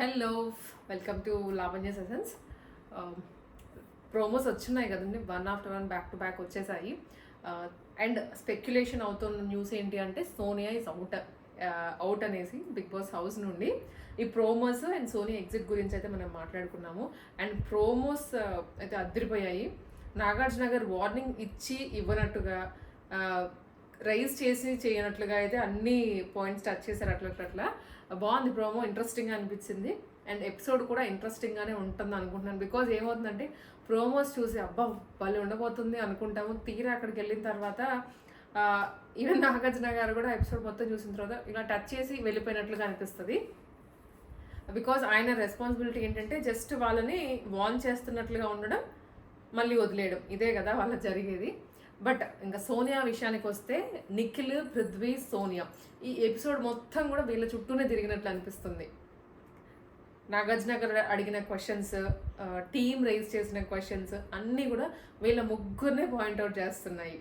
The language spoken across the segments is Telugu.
Hello welcome to Lavanya sessions. Um, promos వచ్చినాయి కదండి one after one back to back వచ్చేసాయి. Uh, అండ్ స్పెక్యులేషన్ అవుతున్న న్యూస్ ఏంటి అంటే సోనియా ఇస్ అవుట్ అవుట్ అనేసి బిగ్ బాస్ హౌస్ నుండి. ఈ ప్రోమోస్ అండ్ సోనియా ఎగ్జిట్ గురించి అయితే మనం మాట్లాడుకున్నాము. అండ్ ప్రోమోస్ uh, అయితే అద్దరిపోయాయి. నాగార్జున గారు వార్నింగ్ ఇచ్చి ఇవ్వనట్టుగా uh, రైజ్ చేసి చేయనట్లుగా అయితే అన్ని పాయింట్స్ టచ్ చేశారు అట్లా అట్లా అట్లా బాగుంది ప్రోమో ఇంట్రెస్టింగ్గా అనిపించింది. అండ్ ఎపిసోడ్ కూడా ఇంట్రెస్టింగ్గానే ఉంటుంది అనుకుంటున్నాను. బికాజ్ ఏమవుతుందంటే ప్రోమోస్ చూసి అబ్బా భలే ఉండబోతుంది అనుకుంటాము. తీరా అక్కడికి వెళ్ళిన తర్వాత ఈవెన్ నాగార్జున గారు కూడా ఎపిసోడ్ మొత్తం చూసిన తర్వాత ఇలా టచ్ చేసి వెళ్ళిపోయినట్లుగా అనిపిస్తుంది. బికాజ్ ఆయన రెస్పాన్సిబిలిటీ ఏంటంటే జస్ట్ వాళ్ళని వార్న్ చేస్తున్నట్లుగా ఉండడం మళ్ళీ వదిలేయడం. ఇదే కదా వాళ్ళ జరిగేది. బట్ ఇంకా సోనియా విషయానికి వస్తే నిఖిల్ పృథ్వీ సోనియా. ఈ ఎపిసోడ్ మొత్తం కూడా వీళ్ళ చుట్టూనే తిరిగినట్లు అనిపిస్తుంది. నాగార్జున గారు అడిగిన క్వశ్చన్స్ టీమ్ రైజ్ చేసిన క్వశ్చన్స్ అన్నీ కూడా వీళ్ళ ముగ్గురినే పాయింట్అవుట్ చేస్తున్నాయి.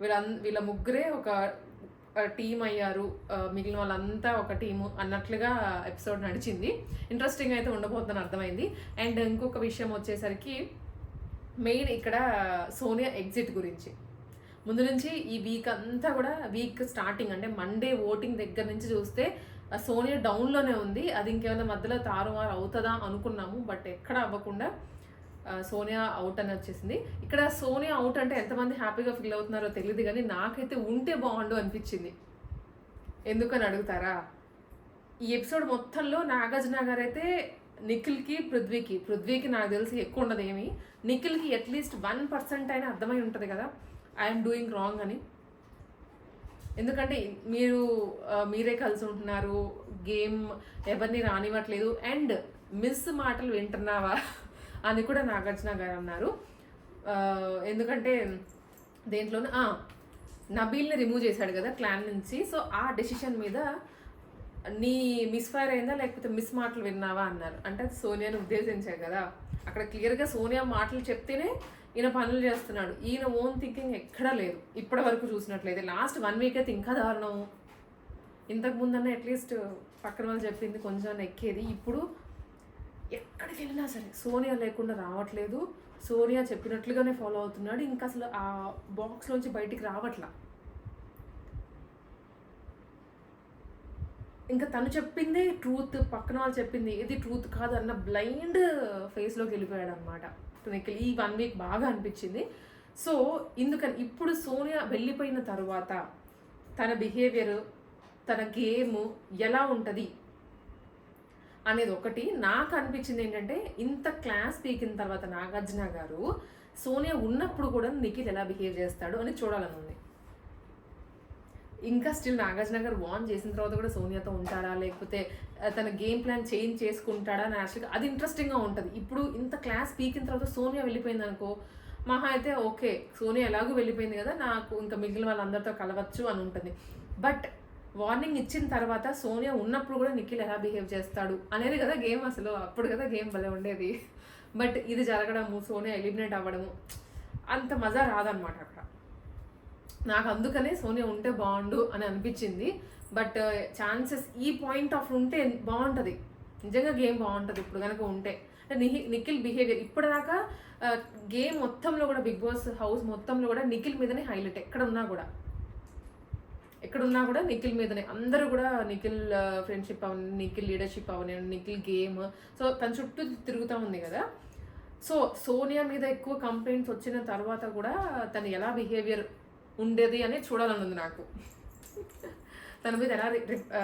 వీళ్ళ వీళ్ళ ముగ్గురే ఒక టీం అయ్యారు. మిగిలిన వాళ్ళంతా ఒక టీము అన్నట్లుగా ఎపిసోడ్ నడిచింది. ఇంట్రెస్టింగ్ అయితే ఉండబోతుందని అర్థమైంది. అండ్ ఇంకొక విషయం వచ్చేసరికి మెయిన్ ఇక్కడ సోనియా ఎగ్జిట్ గురించి. ముందు నుంచి ఈ వీక్ అంతా కూడా వీక్ స్టార్టింగ్ అంటే మండే ఓటింగ్ దగ్గర నుంచి చూస్తే సోనియా డౌన్లోనే ఉంది. అది ఇంకేమైనా మధ్యలో తారుమారు అవుతుందా అనుకున్నాము. బట్ ఎక్కడ అవ్వకుండా సోనియా అవుట్ అని వచ్చేసింది. ఇక్కడ సోనియా అవుట్ అంటే ఎంతమంది హ్యాపీగా ఫీల్ అవుతున్నారో తెలియదు కానీ నాకైతే ఉంటే బాగుండు అనిపించింది. ఎందుకని అడుగుతారా? ఈ ఎపిసోడ్ మొత్తంలో నాగార్జున గారు అయితే నిఖిల్కి పృథ్వీకి. పృథ్వీకి నాకు తెలిసి ఎక్కువ ఉండదు ఏమి. నిఖిల్కి అట్లీస్ట్ వన్ పర్సెంట్ అయినా అర్థమై ఉంటుంది కదా. ఐఎమ్ డూయింగ్ రాంగ్ అని. ఎందుకంటే మీరు మీరే కలిసి ఉంటున్నారు. గేమ్ ఎవరిని రానివ్వట్లేదు. అండ్ మిస్ మాటలు వింటున్నావా అని కూడా నాగార్జున గారు అన్నారు. ఎందుకంటే దేంట్లోనే నబీల్ని రిమూవ్ చేశాడు కదా క్లాన్ నుంచి. సో ఆ డెసిషన్ మీద నీ మిస్ఫైర్ అయిందా లేకపోతే మిస్ మాటలు విన్నావా అన్నారు. అంటే అది సోనియాని ఉద్దేశించే కదా. అక్కడ క్లియర్గా సోనియా మాటలు చెప్తేనే ఈయన పనులు చేస్తున్నాడు. ఈయన ఓన్ థింకింగ్ ఎక్కడా లేదు. ఇప్పటి వరకు చూసినట్లయితే లాస్ట్ వన్ వీక్ అయితే ఇంకా దారుణం. ఇంతకు ముందన్న అట్లీస్ట్ పక్కన వాళ్ళు చెప్పింది కొంచెం ఎక్కేది ఇప్పుడు ఎక్కడికి వెళ్ళినా సరే సోనియా లేకుండా రావట్లేదు. సోనియా చెప్పినట్లుగానే ఫాలో అవుతున్నాడు. ఇంకా అసలు ఆ బాక్స్లోంచి బయటికి రావట్లా. ఇంకా తను చెప్పింది ట్రూత్ పక్కన వాళ్ళు చెప్పింది ఇది ట్రూత్ కాదు అన్న బ్లైండ్ ఫేస్లోకి వెళ్ళిపోయాడు అనమాట నిఖిల్ ఈ వన్ వీక్ బాగా అనిపించింది. సో ఎందుకని ఇప్పుడు సోనియా వెళ్ళిపోయిన తర్వాత తన బిహేవియర్ తన గేమ్ ఎలా ఉంటుంది అనేది ఒకటి. నాకు అనిపించింది ఏంటంటే ఇంత క్లాస్ పీకిన తర్వాత నాగార్జున గారు సోనియా ఉన్నప్పుడు కూడా నిఖిల్ ఎలా బిహేవ్ చేస్తాడు అని చూడాలని ఉంది. ఇంకా స్టిల్ నాగార్జున గారు వాన్ చేసిన తర్వాత కూడా సోనియాతో ఉంటాడా? లేకపోతే తన గేమ్ ప్లాన్ చేంజ్ చేసుకుంటాడా? అని యాక్చువల్గా అది ఇంట్రెస్టింగ్గా ఉంటుంది. ఇప్పుడు ఇంత క్లాస్ పీకిన తర్వాత సోనియా వెళ్ళిపోయింది అనుకో మహా అయితే ఓకే సోనియా ఎలాగో వెళ్ళిపోయింది కదా నాకు ఇంకా మిగిలిన వాళ్ళందరితో కలవచ్చు అని ఉంటుంది. బట్ వార్నింగ్ ఇచ్చిన తర్వాత సోనియా ఉన్నప్పుడు కూడా నిఖిల్ ఎలా బిహేవ్ చేస్తాడు అనేది కదా గేమ్ అసలు. అప్పుడు కదా గేమ్ భలే ఉండేది. బట్ ఇది జరగడము సోనియా ఎలిమినేట్ అవ్వడము అంత మజా రాదనమాట అక్కడ. నాకు అందుకనే సోనియా ఉంటే బాగుండు అని అనిపించింది. బట్ uh, ఛాన్సెస్ ఈ పాయింట్ ఆఫ్ ఉంటే బాగుంటుంది. నిజంగా గేమ్ బాగుంటుంది ఇప్పుడు కనుక ఉంటే. అంటే నిహి నిఖిల్ బిహేవియర్ ఇప్పటిదాకా uh, గేమ్ మొత్తంలో కూడా బిగ్ బాస్ హౌస్ మొత్తంలో కూడా నిఖిల్ మీదనే హైలైట్ ఎక్కడ ఉన్నా కూడా. ఎక్కడున్నా కూడా నిఖిల్ మీదనే. అందరూ కూడా నిఖిల్ uh, ఫ్రెండ్షిప్ అవని నిఖిల్ లీడర్షిప్ అవని నిఖిల్ గేమ్ సో తన చుట్టూ తిరుగుతూ ఉంది కదా. సో సోనియా మీద ఎక్కువ కంప్లైంట్స్ వచ్చిన తర్వాత కూడా తను ఎలా బిహేవియర్ ఉండేది అని చూడాలని ఉంది నాకు. తన మీద ఎలా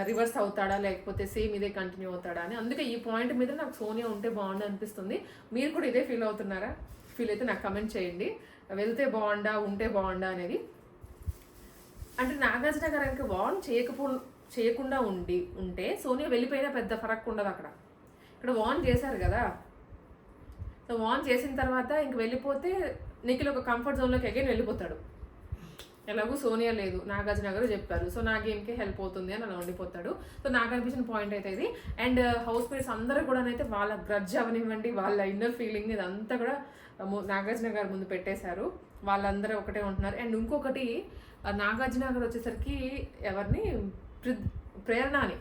రివర్స్ అవుతాడా లేకపోతే సేమ్ ఇదే కంటిన్యూ అవుతాడా అని. అందుకే ఈ పాయింట్ మీద నాకు సోనియా ఉంటే బాగుండు అనిపిస్తుంది. మీరు కూడా ఇదే ఫీల్ అవుతున్నారా? ఫీల్ అయితే నాకు కమెంట్ చేయండి. వెళ్తే బాగుండా ఉంటే బాగుండా అనేది. అంటే నాగార్జున గారు కనుక వార్న్ చేయకపో చేయకుండా ఉండి ఉంటే సోనియా వెళ్ళిపోయినా పెద్ద ఫరక్ ఉండదు అక్కడ. ఇక్కడ వార్న్ చేశారు కదా. సో వార్న్ చేసిన తర్వాత ఇంక వెళ్ళిపోతే నిఖిల్ ఒక కంఫర్ట్ జోన్లోకి అగైన్ వెళ్ళిపోతాడు. ఎలాగో సోనియా లేదు. నాగార్జున గారు చెప్పారు. సో నా గేమ్కి హెల్ప్ అవుతుంది అని అలా ఉండిపోతాడు. సో నాకు అనిపించిన పాయింట్ అయితే ఇది. అండ్ హౌస్ మేట్స్ అందరూ కూడా అయితే వాళ్ళ గ్రడ్జ్ అవనివ్వండి వాళ్ళ ఇన్నర్ ఫీలింగ్ ఇదంతా కూడా నాగార్జున గారు ముందు పెట్టేశారు. వాళ్ళందరూ ఒకటే ఉంటున్నారు. అండ్ ఇంకొకటి నాగార్జునగర్ నాగార్జున గారు వచ్చేసరికి ఎవరిని? ప్రి- ప్రేరణ అని.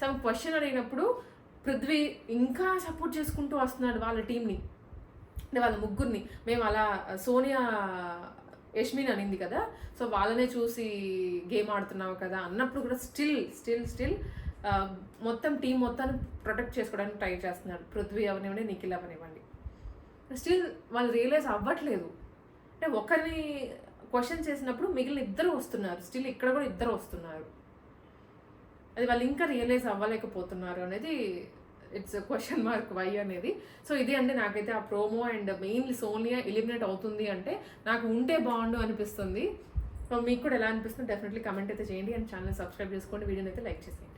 సమ్ క్వశ్చన్ అడిగినప్పుడు పృథ్వీ ఇంకా సపోర్ట్ చేసుకుంటూ వస్తున్నాడు వాళ్ళ టీంని అంటే వాళ్ళ ముగ్గురిని. మేము అలా సోనియా యష్మిన్ అనింది కదా. సో వాళ్ళనే చూసి గేమ్ ఆడుతున్నావు కదా అన్నప్పుడు కూడా స్టిల్ స్టిల్ స్టిల్ మొత్తం టీం మొత్తాన్ని ప్రొటెక్ట్ చేసుకోవడానికి ట్రై చేస్తున్నాడు. పృథ్వీ అవనివ్వండి నిఖిల్ అవనివ్వండి. స్టిల్ వాళ్ళు రియలైజ్ అవ్వట్లేదు. అంటే ఒకరిని క్వశ్చన్ చేసినప్పుడు మిగిలిన ఇద్దరు వస్తున్నారు. స్టిల్ ఇక్కడ కూడా ఇద్దరు వస్తున్నారు. అది వాళ్ళు ఇంకా రియలైజ్ అవ్వలేకపోతున్నారు అనేది ఇట్స్ క్వశ్చన్ మార్క్ వై అనేది. సో ఇది అంటే నాకైతే ఆ promo and mainly Soniya eliminate అవుతుంది అంటే నాకు ఉంటే బాగుండు అనిపిస్తుంది. సో మీకు కూడా ఎలా అనిపిస్తుంది డెఫినెట్లీ కమెంట్ అయితే చేయండి అండ్ ఛానల్ సబ్స్క్రైబ్ చేసుకోండి. వీడియోని అయితే లైక్ చేసేయండి.